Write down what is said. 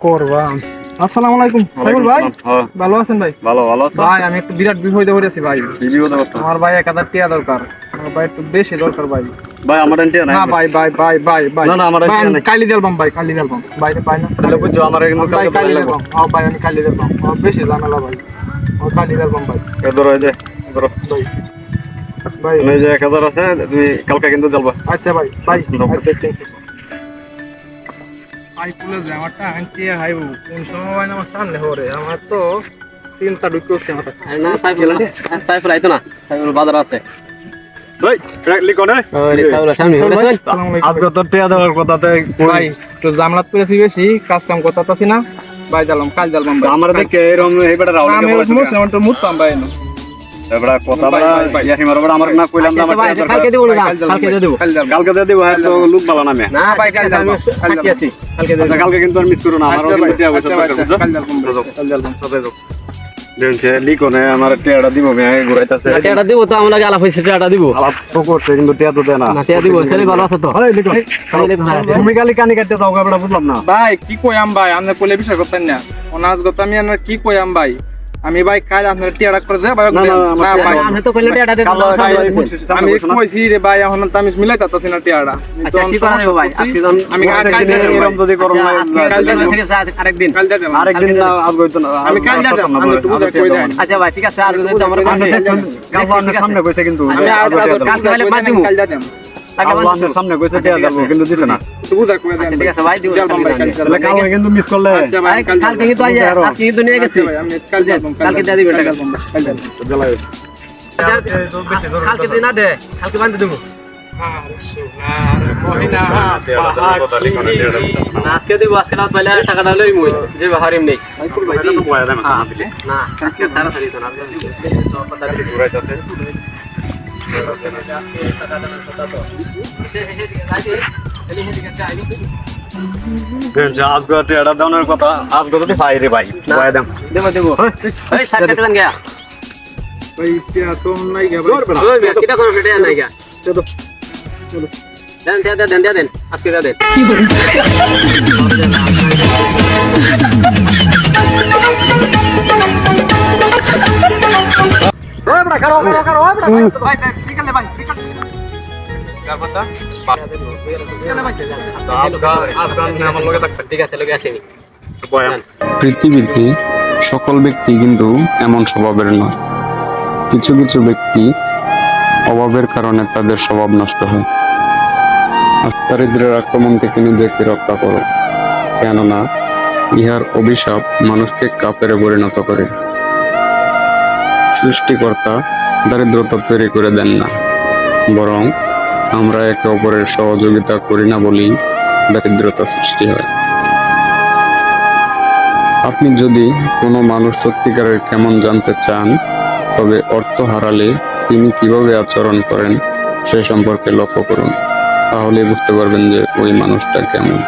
করবা। আসসালামু আলাইকুম। ভাই হ্যাঁ, ভালো আছেন ভাই? ভালো ভালো আছো। ভাই আমি একটু বিরাট বিপদে পড়েছি ভাই। আমার ভাই দরকার। আমার ভাই একটু বেশি দরকার ভাই। ভাই আমার এন্টিয়া নাই। না ভাই ভাই ভাই ভাই ভাই। না, না, আমার ভাই, নাই। কালি দিলবাম ভাই কালি দিলবাম ভাই ভাই না তাহলে বুঝছ আমার কিন্তু কালকে কালি ভাই লাগবে দিলবাম হ্যাঁ ভাই আমি কালি দিলবাম আমার বেশি ঝামেলা ভাই। আমার কালি দিলবাম ভাই। এ ধরো এই যে ধরো। ভাই ভাই। মানে যে আছে তুমি কালকে কিন্তু জ্বালবা আচ্ছা ভাই ভাই। দাও। আচ্ছা thank you। ভাই পুলে আমারটা আনতে কোন সময় আমার সামনে হরে আমার তো চিন্তা আমার। না সাইফুল সাইফুল আইতো না সাইফুল বাজার আছে। আমার দেখে এরকম ভাই কথা ভাই, ভাই, ভাই। ইয়াহি আমার না কইলাম না আমার ভাই, কালকে দরকার। না কালকে দিয়ে দেবো। কাল জ্বালবাম কালকে দিয়ে দিব তো লোক ভালো নামে। না ভাই, ভাই কালকে আমি। আছি কালকে আচ্ছা কালকে কিন্তু আর মিস করো না আমার ভাই, আচ্ছা বসে ভাই, দেখছে আমার টিয়াটা দিব আমি ঘুরাইতাছে। না দিব তো আমরা আলাপ হয়েছে টিয়াটা দিব। আলাপ তো করছে কিন্তু টিয়া তো দেয় না। না দিব ছেলে ভালো আছে তো। আরে লিখো। খালি লেখা আছে। তুমি কালি কানি কাটতে দাও গাবড়া বুঝলাম না। ভাই কি কইয়াম ভাই? আপনি কোলে বিষয় করতেন না। অনাজ গত আমি কি কইয়াম ভাই? আমি ভাই কাজ আপনার টিয়াড়া করে দে ভাই না, ভাই আমি তো কইলে কালো-। কালো- কইছি রে ভাই এখন তো আমি মিলাই তাতাছি না টিয়াড়া আমি আচ্ছা কি করা ভাই আজকে আমি কাল কাল এরকম যদি করো না কাল কাল আরেকদিন কাল দিয়ে আরেকদিন না আজ হইতো না আমি কাল আমি কই দেন আচ্ছা ভাই ঠিক আছে আর যদি আমার কাছে কাল সামনে কইছে কিন্তু আমি আজ আচ্ছা, দিবো। কাল কাল সামনে কইছে টিয়া দেবো কিন্তু দিতে না। একটু কই দেন আচ্ছা, ঠিক আছে ভাই, দিব, জ্বালবাম ভাই, কাল তাহলে কাল কিন্তু মিস করলে আচ্ছা কাল আজকে কিন্তু নিয়ে গেছি। আচ্ছা ভাই আমি কাল জ্বালবাম কালকে দিয়ে দিবে টাকা। কাল জ্বালবাম জ্বালাই কালকে দিন দে কালকে বান্ধে দেবো। আজকে দিব আজকে না পাইলে টাকাটা লই মুই যে হারিম নেই না আজকে তাড়াতাড়ি তো না তো কথা দিই। আজকে টিয়াটা দেওয়ার কথা আজকে তো পাই রে ভাই কয়ে দেন দেবো দেবো এই সাত কাটলাম গিয়া ভাই টিয়া তো নাই গে ওই মিয়া কিটা করো ফেটে নাই গিয়া দেন দেন দেন দেন দেন আজকে দেন দেন ঠিক পৃথিবীতে সকল ব্যক্তি কিন্তু এমন স্বভাবের নয়। কিছু কিছু ব্যক্তি অভাবের কারণে তাদের স্বভাব নষ্ট হয়। দারিদ্রের আক্রমণ থেকে নিজেকে রক্ষা করো, কেননা ইহার অভিশাপ মানুষকে কাপেরে পরিণত করে। সৃষ্টিকর্তা দারিদ্রতা তৈরি করে দেন না। বরং আমরা একে অপরের সহযোগিতা করি না বলেই দারিদ্রতা সৃষ্টি হয়। আপনি যদি কোনো মানুষ সত্যিকারের কেমন জানতে চান, তবে অর্থ হারালে তিনি কীভাবে আচরণ করেন সে সম্পর্কে লক্ষ্য করুন। তাহলে বুঝতে পারবেন যে ওই মানুষটা কেমন।